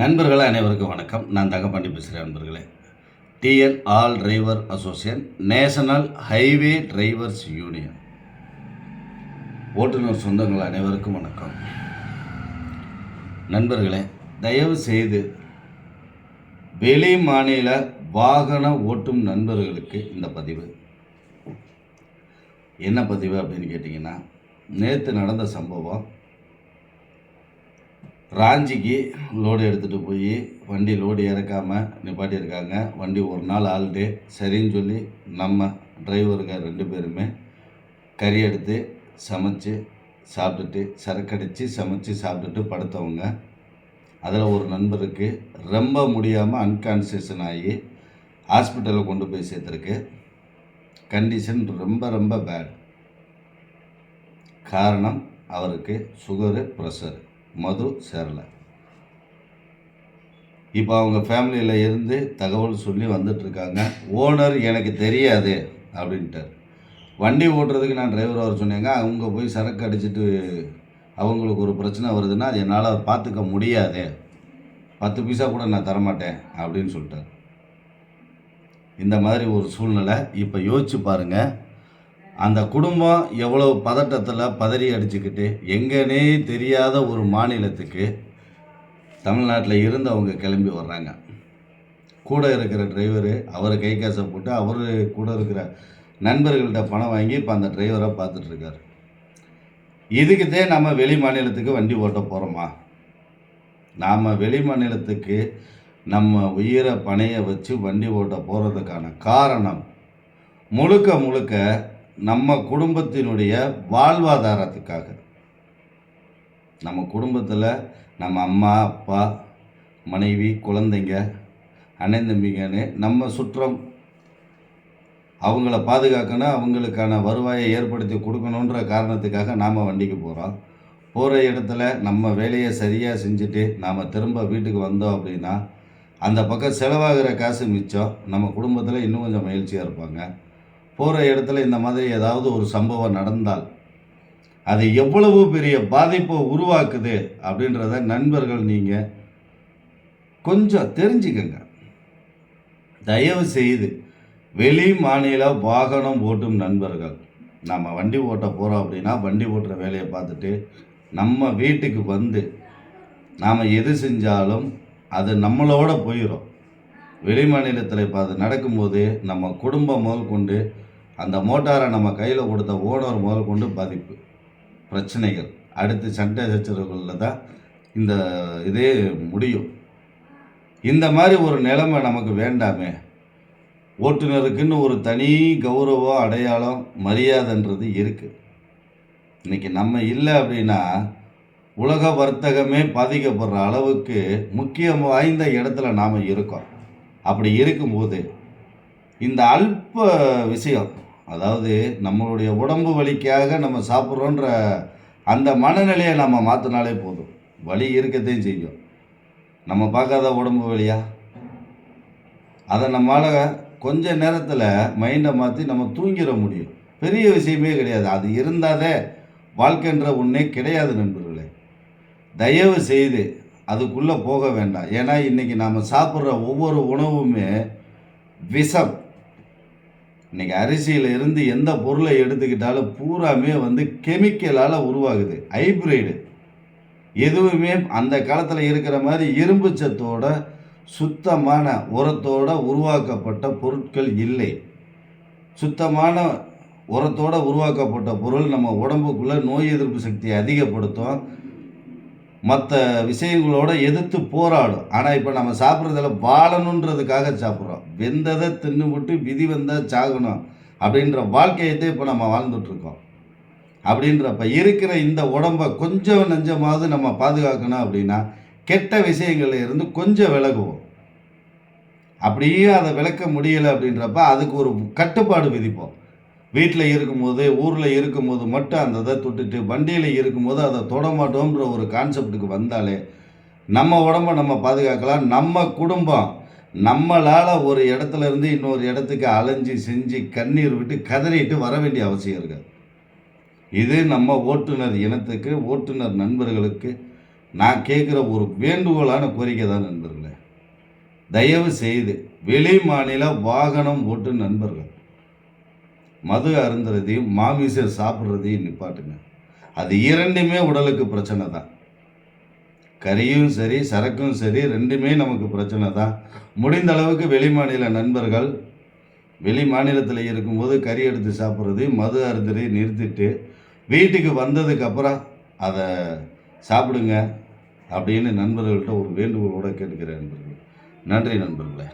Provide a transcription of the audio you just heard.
நண்பர்கள் அனைவருக்கும் வணக்கம். நான் தங்கப்பாண்டி பேசுகிறேன் நண்பர்களே. TN all driver association national highway drivers union. ஓட்டுநர் சொந்தங்கள் அனைவருக்கும் வணக்கம். நண்பர்களே தயவு செய்து வெளி மாநில வாகன ஓட்டும் நண்பர்களுக்கு இந்த பதிவு. என்ன பதிவு அப்படின்னு கேட்டிங்கன்னா நேற்று நடந்த சம்பவம் ராஞ்சிக்கு லோடு எடுத்துகிட்டு போய் வண்டி லோடு இறக்காமல் நிப்பாட்டியிருக்காங்க. வண்டி ஒரு நாள் ஆல்டே சரின்னு சொல்லி நம்ம டிரைவருங்க ரெண்டு பேருமே கறி எடுத்து சமைச்சு சாப்பிட்டுட்டு சரக்கடிச்சு சமைச்சு சாப்பிட்டுட்டு படுத்தவங்க. அதில் ஒரு நண்பருக்கு ரொம்ப முடியாமல் அன்கான்சியஸன் ஆகி ஹாஸ்பிட்டலில் கொண்டு போய் சேர்த்துருக்கு. கண்டிஷன் ரொம்ப ரொம்ப பேட் காரணம் அவருக்கு சுகரு ப்ரெஷரு மது சேரலை. இப்போ அவங்க ஃபேமிலியில் இருந்து தகவல் சொல்லி வந்துட்டுருக்காங்க ஓனர் எனக்கு தெரியாது அப்படின்ட்டார். வண்டி ஓட்டுறதுக்கு நான் டிரைவர் வர சொன்னேங்க. அவங்க போய் சரக்கு அடிச்சுட்டு அவங்களுக்கு ஒரு பிரச்சனை வருதுன்னா அது என்னால் பார்த்துக்க முடியாது. பத்து பைசா கூட நான் தரமாட்டேன் அப்படின்னு சொல்லிட்டார். இந்த மாதிரி ஒரு சூழ்நிலை இப்போ யோசிச்சு பாருங்கள் அந்த குடும்பம் எவ்வளோ பதட்டத்தில் பதறி அடிச்சுக்கிட்டு எங்கன்னே தெரியாத ஒரு மாநிலத்துக்கு தமிழ்நாட்டில் இருந்து அவங்க கிளம்பி வர்றாங்க. கூட இருக்கிற டிரைவரு அவர் கை காசை போட்டு அவர் கூட இருக்கிற நண்பர்கள்ட்ட பணம் வாங்கி இப்போ அந்த டிரைவரை பார்த்துட்ருக்காரு இதுக்குதே நம்ம வெளி மாநிலத்துக்கு வண்டி ஓட்ட போகிறோமா நாம் வெளி மாநிலத்துக்கு நம்ம உயிரை பணைய வச்சு வண்டி ஓட்ட போகிறதுக்கான காரணம் முழுக்க முழுக்க நம்ம குடும்பத்தினுடைய வாழ்வாதாரத்துக்காக. நம்ம குடும்பத்தில் நம்ம அம்மா அப்பா மனைவி குழந்தைங்க அண்ணன் தம்பிங்கன்னு நம்ம சுற்றம். அவங்கள பாதுகாக்கணும் அவங்களுக்கான வருவாயை ஏற்படுத்தி கொடுக்கணுன்ற காரணத்துக்காக நாம் வண்டிக்கு போகிறோம் போகிற இடத்துல நம்ம வேலையை சரியாக செஞ்சுட்டு நாம் திரும்ப வீட்டுக்கு வந்தோம் அப்படின்னா அந்த பக்கம் செலவாகிற காசு மிச்சம். நம்ம குடும்பத்தில் இன்னும் கொஞ்சம் மகிழ்ச்சியாக இருப்பாங்க. போகிற இடத்துல இந்த மாதிரி ஏதாவது ஒரு சம்பவம் நடந்தால் அது எவ்வளவு பெரிய பாதிப்பை உருவாக்குது அப்படின்றத நண்பர்கள் நீங்கள் கொஞ்சம் தெரிஞ்சுக்கங்க. தயவு செய்து வெளி மாநில வாகனம் ஓட்டும் நண்பர்கள் நம்ம வண்டி ஓட்ட போகிறோம் அப்படின்னா வண்டி ஓட்டுற வேலையை பார்த்துட்டு நம்ம வீட்டுக்கு வந்து நாம் எது செஞ்சாலும் அது நம்மளோட போயிடும் வெளி மாநிலத்தில் இப்போ அது நடக்கும்போது நம்ம குடும்பம் முதல் கொண்டு அந்த மோட்டாரை நம்ம கையில் கொடுத்த ஓனர் முதல் கொண்டு பாதிப்பு. பிரச்சனைகள். அடுத்து சண்டை சச்சரவுகளில் தான் இந்த இதே முடியும். இந்த மாதிரி ஒரு நிலைமை நமக்கு வேண்டாமே. ஓட்டுநருக்குன்னு ஒரு தனி கௌரவம் அடையாளம் மரியாதைன்றது இருக்குது இன்றைக்கி நம்ம இல்லை அப்படின்னா உலக வர்த்தகமே பாதிக்கப்படுற அளவுக்கு முக்கியம் வாய்ந்த இடத்துல நாம் இருக்கோம். அப்படி இருக்கும்போது இந்த அல்ப விஷயம் அதாவது நம்மளுடைய உடம்பு வலிக்காக நம்ம சாப்பிட்றோன்ற அந்த மனநிலையை நம்ம மாற்றினாலே போதும். வலி இருக்கத்தையும் செய்யும். நம்ம பார்க்காத உடம்பு வலியா? அதை நம்மளால் கொஞ்ச நேரத்தில் மைண்டை மாற்றி நம்ம தூங்கிட முடியும். பெரிய விஷயமே கிடையாது. அது இருந்தாதே வாழ்க்கைன்ற ஒன்றே கிடையாது நண்பர்களே. தயவு செய்து அதுக்குள்ளே போக வேண்டாம். ஏன்னா இன்றைக்கி நாம் சாப்பிட்ற ஒவ்வொரு உணவுமே விஷம். இன்றைக்கி அரிசியில் இருந்து எந்த பொருளை எடுத்துக்கிட்டாலும் பூராமே வந்து கெமிக்கலால் உருவாகுது ஹைப்ரிடு எதுவுமே அந்த காலத்தில் இருக்கிற மாதிரி இரும்பு சத்தோட சுத்தமான உரத்தோட உருவாக்கப்பட்ட பொருட்கள் இல்லை. சுத்தமான உரத்தோட உருவாக்கப்பட்ட பொருள் நம்ம உடம்புக்குள்ளே நோய் எதிர்ப்பு சக்தியை அதிகப்படுத்தும். மற்ற விஷயங்களோட எதிர்த்து போராடும். ஆனால் இப்போ நம்ம சாப்பிட்றதில் வாழணுன்றதுக்காக சாப்பிட்றோம். வெந்ததை தின்னுவிட்டு விதி வந்தால் சாகணும் அப்படின்ற வாழ்க்கையத்தை இப்போ நம்ம வாழ்ந்துட்டுருக்கோம். அப்படின்றப்ப இருக்கிற இந்த உடம்பை கொஞ்சம் நஞ்சமாவது நம்ம பாதுகாக்கணும் அப்படின்னா கெட்ட விஷயங்கள்ல இருந்து கொஞ்சம் விலகுவோம். அப்படியே அதை விளக்க முடியலை அப்படின்றப்ப அதுக்கு ஒரு கட்டுப்பாடு விதிப்போம். வீட்டில் இருக்கும்போது ஊரில் இருக்கும்போது மட்டும் அந்த இதை தொட்டுட்டு வண்டியில் இருக்கும்போது அதை தொடமாட்டோன்ற ஒரு கான்செப்டுக்கு வந்தாலே நம்ம உடம்ப நம்ம பாதுகாக்கலாம். நம்ம குடும்பம் நம்மளால் ஒரு இடத்துல இருந்து இன்னொரு இடத்துக்கு அலைஞ்சு செஞ்சு கண்ணீர் விட்டு கதறிட்டு வர வேண்டிய அவசியம் இருக்காது. இது நம்ம ஓட்டுநர் இனத்துக்கு ஓட்டுநர் நண்பர்களுக்கு நான் கேட்குற ஒரு வேண்டுகோளான கோரிக்கை தான் நண்பர்களே. தயவு செய்து வெளி மாநில வாகனம் ஓட்டு நண்பர்கள் மது அருந்துறதையும் மாமிசம் சாப்பிட்றதையும் நிப்பாட்டுங்க அது இரண்டுமே உடலுக்கு பிரச்சனை தான். கறியும் சரி சரக்கும் சரி ரெண்டுமே நமக்கு பிரச்சனை தான். முடிந்த அளவுக்கு வெளி மாநில நண்பர்கள் வெளி மாநிலத்தில் இருக்கும்போது கறி எடுத்து சாப்பிட்றது மது அருந்துறதை நிறுத்திட்டு வீட்டுக்கு வந்ததுக்கப்புறம் அதை சாப்பிடுங்க அப்படின்னு நண்பர்கள்ட்ட ஒரு வேண்டுகோளோடு கேட்டுக்கிறேன் நண்பர்கள். நன்றி நண்பர்களே.